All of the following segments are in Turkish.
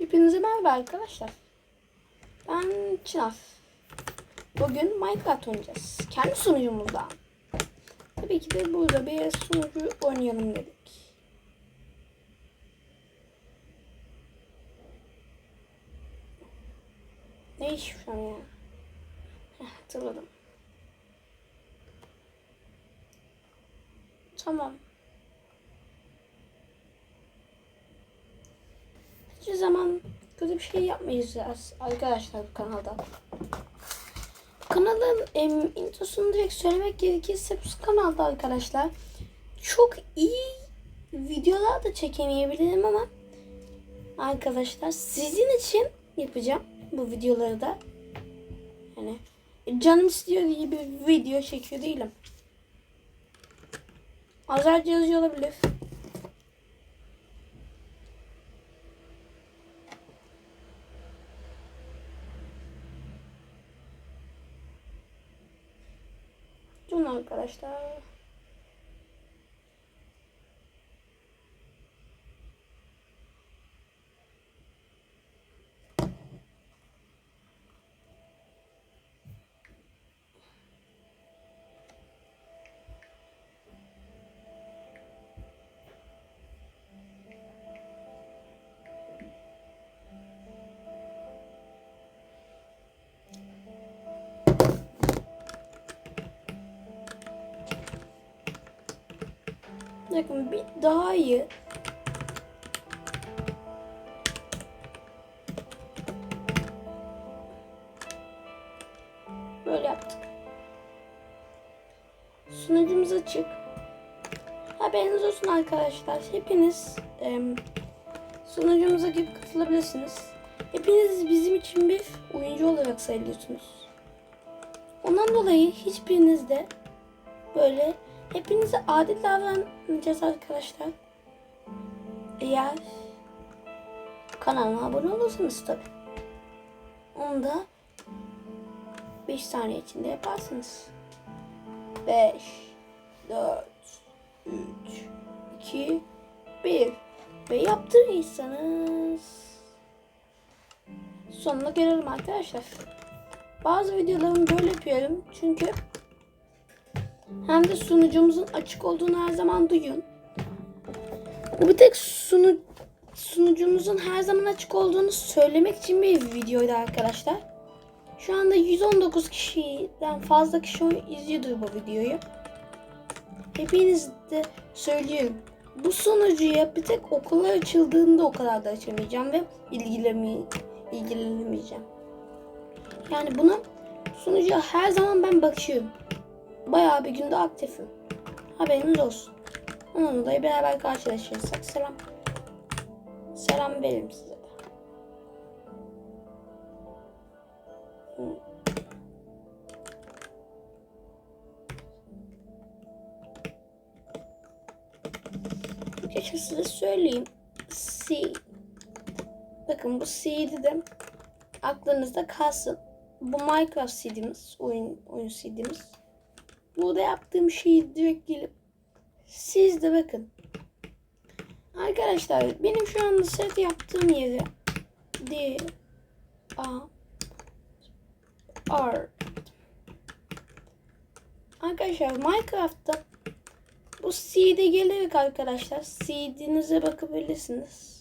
Hepinize merhaba arkadaşlar. Ben Çınar. Bugün Minecraft oynayacağız. Kendi sunucumuzda. Tabii ki de burada bir sunucu oynayalım dedik. Ne iş şu an ya? Heh, hatırladım. Tamam. Hiçbir zaman kötü bir şey yapmayacağız arkadaşlar bu kanalda. Kanalın em, introsunu direkt söylemek gerekirse bu kanalda arkadaşlar çok iyi videolar da çekemeyebilirim ama arkadaşlar sizin için yapacağım bu videoları da. Yani canım istiyor diye bir video çekiyor değilim. Azarca yazıyor olabilir. Arkadaşlar. Bakın bir daha iyi. Böyle yaptık. Sunucumuz açık. Haberiniz olsun arkadaşlar. Hepiniz em, sunucumuza girip katılabilirsiniz. Hepiniz bizim için bir oyuncu olarak sayılıyorsunuz. Ondan dolayı hiçbiriniz de böyle hepinize adil davranacağız arkadaşlar. Eğer kanalıma abone olursanız tabi. Onu da 5 saniye içinde yaparsınız. 5 4 3 2 1 ve yaptırırsanız sonuna gelelim arkadaşlar. Bazı videolarımı böyle yapıyorum çünkü hem de sunucumuzun açık olduğunu her zaman duyun. Bu bir tek sunu, sunucumuzun her zaman açık olduğunu söylemek için bir videoydu arkadaşlar. Şu anda 119 kişiden fazla kişi izliyordur bu videoyu. Hepiniz de söylüyorum. Bu sunucuya bir tek okullar açıldığında o kadar da açamayacağım ve ilgilenmey ilgilenemeyeceğim. Yani bunu sunucuya her zaman ben bakıyorum. Bayağı bir günde aktifim. Haberiniz olsun. Onunla da beraber karşılaşırsak selam. Selam veririm size de. Arkadaşlar size söyleyeyim. C. Bakın bu C'di de aklınızda kalsın. Bu Minecraft CD'miz. Oyun, oyun CD'miz. Burada yaptığım şeyi direkt gelip siz de bakın. Arkadaşlar benim şu anda set yaptığım yeri D A R Arkadaşlar Minecraft'ta bu CD gelerek arkadaşlar CD'nize bakabilirsiniz.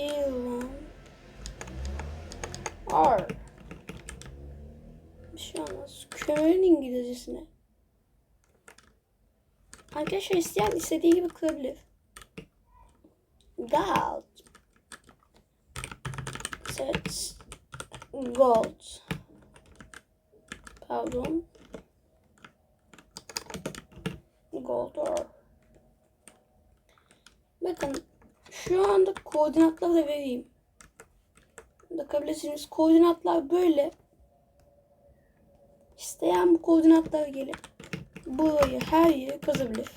Elon R Bir şey olmaz. Kömürün İngilizcesine. Arkadaşlar isteyen istediği gibi kurabilir. Gold. Set. Gold. Pardon. Gold or. Bakın şu anda koordinatları da vereyim. Bakabilirsiniz. Koordinatlar böyle. İsteyen bu koordinatlara gelip burayı her yere kazabilir.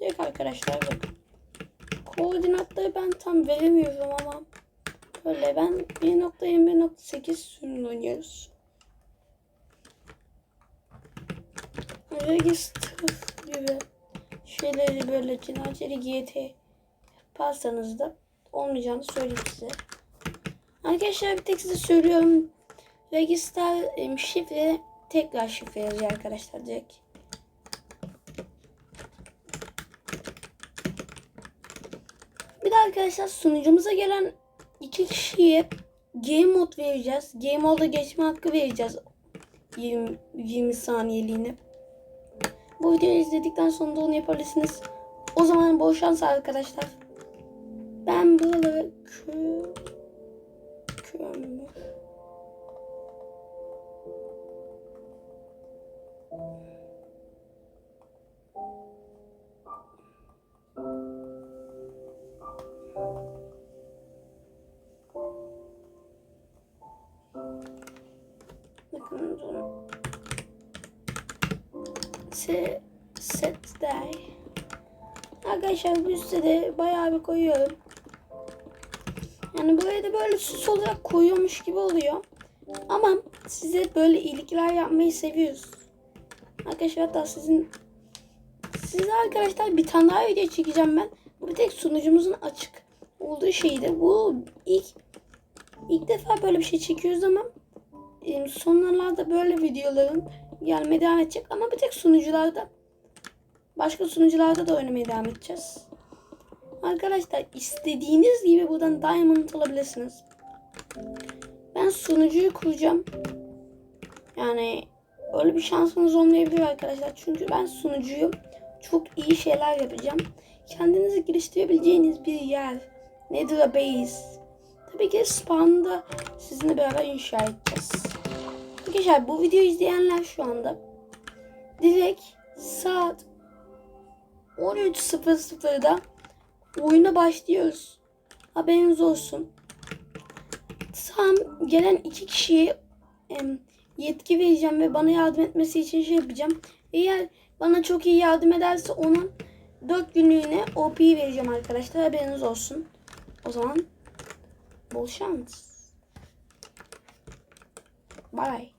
Direkt arkadaşlar bakın. Koordinatları ben tam veremiyorum ama böyle ben 1.21.8 sürümünü oynuyoruz. Register gibi şeyleri böyle cinaceli GT yaparsanız da olmayacağını söyleyeyim size. Arkadaşlar bir tek size söylüyorum. Register şifre tekrar şifre yazıyor arkadaşlar direkt. Bir de arkadaşlar sunucumuza gelen iki kişiye game mod vereceğiz. Game mod'a geçme hakkı vereceğiz. 20, 20 saniyeliğine. Bu videoyu izledikten sonra da onu yapabilirsiniz. O zaman bol şans arkadaşlar. Ben buraları kö... kömür... Bakın Se set day. Arkadaşlar bu üstte de bayağı bir koyuyorum. Yani buraya da böyle süs olarak koyuyormuş gibi oluyor. Ama size böyle iyilikler yapmayı seviyoruz. Arkadaşlar hatta sizin size arkadaşlar bir tane daha video çekeceğim ben. Bu tek sunucumuzun açık olduğu şeydi. Bu ilk ilk defa böyle bir şey çekiyoruz ama sonralarda böyle videoların gelmeye devam edecek ama bir tek sunucularda başka sunucularda da oynamaya devam edeceğiz. Arkadaşlar istediğiniz gibi buradan diamond alabilirsiniz. Ben sunucuyu kuracağım. Yani öyle bir şansınız olmayabilir arkadaşlar. Çünkü ben sunucuyu çok iyi şeyler yapacağım. Kendinizi geliştirebileceğiniz bir yer. Nedir a base? Tabii ki spawn'ı da sizinle beraber inşa edeceğiz. Arkadaşlar bu videoyu izleyenler şu anda direkt saat 13.00'da oyuna başlıyoruz. Haberiniz olsun. Tam gelen iki kişiye yetki vereceğim ve bana yardım etmesi için şey yapacağım. Eğer bana çok iyi yardım ederse onun 4 günlüğüne OP vereceğim arkadaşlar. Haberiniz olsun. O zaman bol şans. Bye.